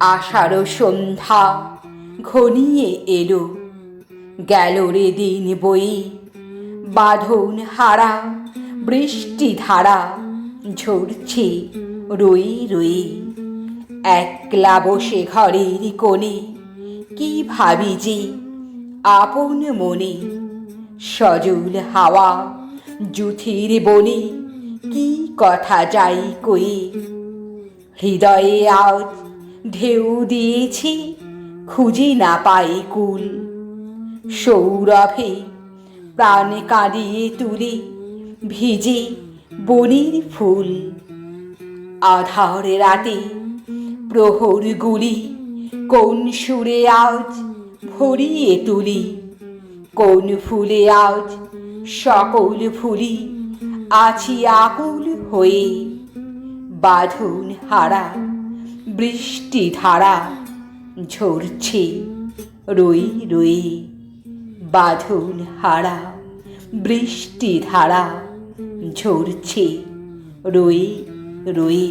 আষাঢ় সন্ধ্যা ঘনিয়ে এলো। গেল রে দিন বই, বাঁধন হারা, বৃষ্টি ধারা, ঝরছে রই রই। একলা বসে ঘরের কোণে, কি ভাবি যে আপন মনে? সজল হাওয়া জুথির বনে, কি কথা যাই কই হৃদয়ে আজ ঢেউ দিয়েছি, খুঁজি না পাই কুল। সৌরভে প্রাণ কাঁদিয়ে তুলি, ভিজে বনির ফুল। আধার রাতে প্রহর গুলি, কোন সুরে আজ ভরিয়ে তুলি? কোন ফুলে আজ সকল ফুলি আছি আকুল হয়ে? বাঁধন হারা বৃষ্টি ধারা ঝরছে রই রই বাঁধন হারা বৃষ্টি ধারা ঝরছে রই রই